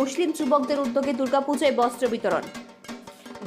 মুসলিম যুবকদের উদ্যোগে দুর্গাপূজায় বস্ত্র বিতরণ।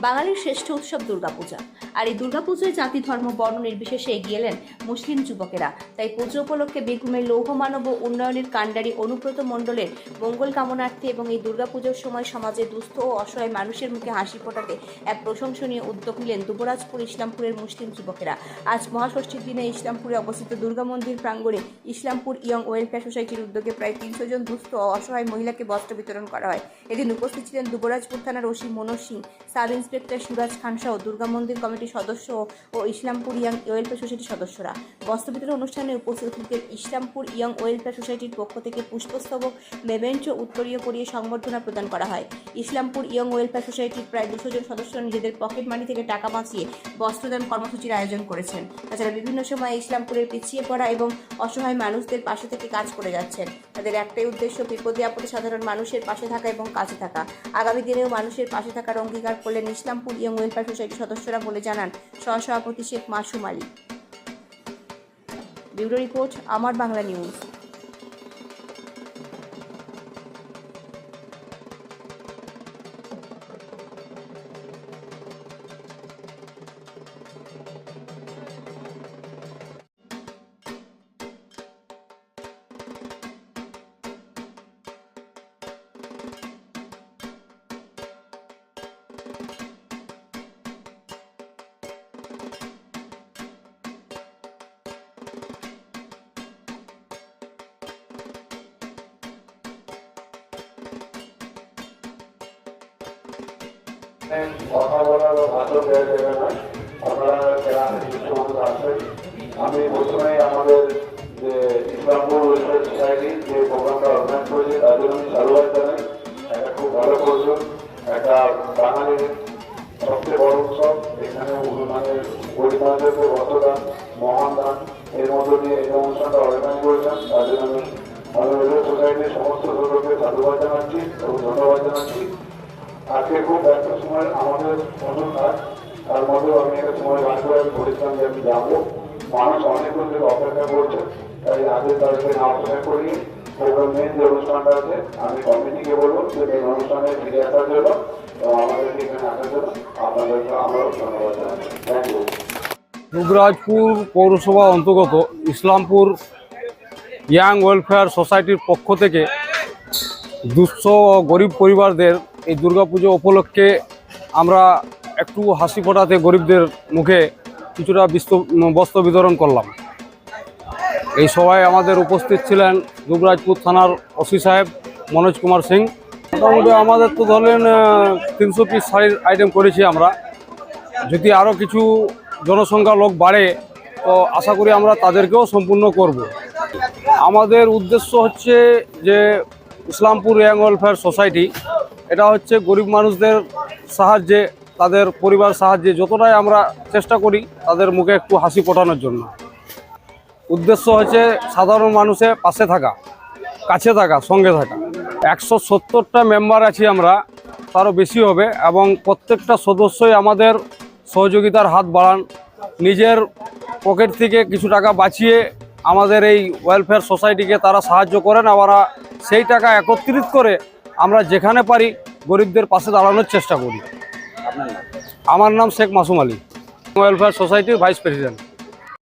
বাঙালির শ্রেষ্ঠ উৎসব দুর্গাপূজা। আর এই দুর্গাপুজোয় জাতি, ধর্ম, বর্ণ নির্বিশেষে এগিয়ে এলেন মুসলিম যুবকেরা। তাই পুজো উপলক্ষে বীরভূমের লৌহ, মানব ও উন্নয়নের কাণ্ডারি অনুব্রত মণ্ডলের মঙ্গল কামনার্থে এবং এই দুর্গাপুজোর সময় সমাজে দুস্থ ও অসহায় মানুষের মুখে হাসি ফোটাতে এক প্রশংসনীয় উদ্যোগ নিলেন দুবরাজপুর ইসলামপুরের মুসলিম যুবকেরা। আজ মহাষষ্ঠীর দিনে ইসলামপুরে অবস্থিত দুর্গা মন্দির প্রাঙ্গণে ইসলামপুর ইয়ং ওয়েলফেয়ার সোসাইটির উদ্যোগে প্রায় তিনশো জন দুস্থ ও অসহায় মহিলাকে বস্ত্র বিতরণ করা হয়। এদিন উপস্থিত ছিলেন দুবরাজপুর থানার OC Manoj Singh, sub inspector Suraj Khan সহ দুর্গা মন্দির কমিটির সদস্য ও ইসলামপুর ইয়াং ওয়েলফেয়ার সোসাইটির সদস্যরা। বস্ত্র বিতরণ অনুষ্ঠানে উপস্থিত ছিলেন ইসলামপুর ইয়ং ওয়েলফেয়ার সোসাইটির পক্ষ থেকে পুষ্পস্তবক, মেবেঞ্চ উত্তরীয় করিয়ে সংবর্ধনা প্রদান করা হয়। ইসলামপুর ইয়ং ওয়েলফেয়ার সোসাইটির প্রায় দুশো জন সদস্য নিজেদের পকেট মানি থেকে টাকা বাঁচিয়ে বস্ত্রদান কর্মসূচির আয়োজন করেছেন। তাছাড়া বিভিন্ন সময় ইসলামপুরের পিছিয়ে পড়া এবং অসহায় মানুষদের পাশে থেকে কাজ করে যাচ্ছেন। তাদের একটাই উদ্দেশ্য বিপদে আপদে সাধারণ মানুষের পাশে থাকা এবং কাছে থাকা। আগামী দিনেও মানুষের পাশে থাকার অঙ্গীকার করলেন ইসলামপুর ইয়ং ওয়েলফেয়ার সোসাইটির সদস্যরা বলে জানান সহসভাপতি Sheikh Masum Ali. Bureau report Amar Bangla news. কথা বলার ভাষণ দেওয়া যাবে না। আপনারা যারা সমস্ত আছেন, আমি প্রথমে আমাদের যে ইসলামপুর ওয়েলফেয়ার সোসাইটি যে প্রোগ্রামটা অর্গানাইজ করেছে তাদের আমি সাধুবাদ জানাই। একটা খুব ভালো করছেন একটা বাঙালির সবচেয়ে বড় উৎসব। এখানে মানে গরিব মানুষদেরকে বস্ত্রদান মহান দান, এর মধ্য দিয়ে এই অনুষ্ঠানটা অর্গানাইজ করেছেন। তাদের আমি আমাদের ওয়েলফেয়ার সোসাইটির সমস্ত সদস্যকে সাধুবাদ জানাচ্ছি এবং ধন্যবাদ জানাচ্ছি। আজকে খুব ব্যস্ত সময় আমাদের তার মধ্যেও আমি একটা সময় বলেছিলাম যে আমি যাব। মানুষ থেকে অপেক্ষা করছে, তাই না অপেক্ষা করি মেন যে অনুষ্ঠানটা আছে, আমি কমিটিকে বলব যে মেন অনুষ্ঠানে ফিরে আসার জন্য আমাদেরকে এখানে আসার জন্য আপনাদেরকে ধন্যবাদ থ্যাংক ইউ পৌরসভা অন্তর্গত ইসলামপুর ইয়াং ওয়েলফেয়ার সোসাইটির পক্ষ থেকে দুঃস্থ ও গরিব পরিবারদের এই দুর্গাপুজো উপলক্ষে আমরা একটু হাসি ফোটাতে গরিবদের মুখে কিছুটা বিস্ত- বস্ত্র বিতরণ করলাম। এই সভায় আমাদের উপস্থিত ছিলেন দুবরাজপুর থানার ওসি সাহেব মনোজ কুমার সিং। মোটামুটি আমাদের তো ধরেন তিনশো পিস শাড়ির আইটেম করেছি আমরা। যদি আরও কিছু জনসংখ্যা লোক বাড়ে, তো আশা করি আমরা তাদেরকেও সম্পূর্ণ করব। আমাদের উদ্দেশ্য হচ্ছে যে ইসলামপুর ইয়াং ওয়েলফেয়ার সোসাইটি এটা হচ্ছে গরিব মানুষদের সাহায্যে, তাদের পরিবার সাহায্যে যতটাই আমরা চেষ্টা করি তাদের মুখে একটু হাসি ফোটানোর জন্য। উদ্দেশ্য হচ্ছে সাধারণ মানুষের পাশে থাকা, কাছে থাকা, সঙ্গে থাকা। একশো সত্তরটা মেম্বার আছি আমরা, তারও বেশি হবে এবং প্রত্যেকটা সদস্যই আমাদের সহযোগিতার হাত বাড়ান। নিজের পকেট থেকে কিছু টাকা বাঁচিয়ে আমাদের এই ওয়েলফেয়ার সোসাইটিকে তারা সাহায্য করেন। আবার সেই টাকা একত্রিত করে আমরা যেখানে পারি গরিবদের পাশে দাঁড়ানোর চেষ্টা করি। আমার নাম শেখ মাসুম আলী। ওয়েলফেয়ার সোসাইটির ভাইস প্রেসিডেন্ট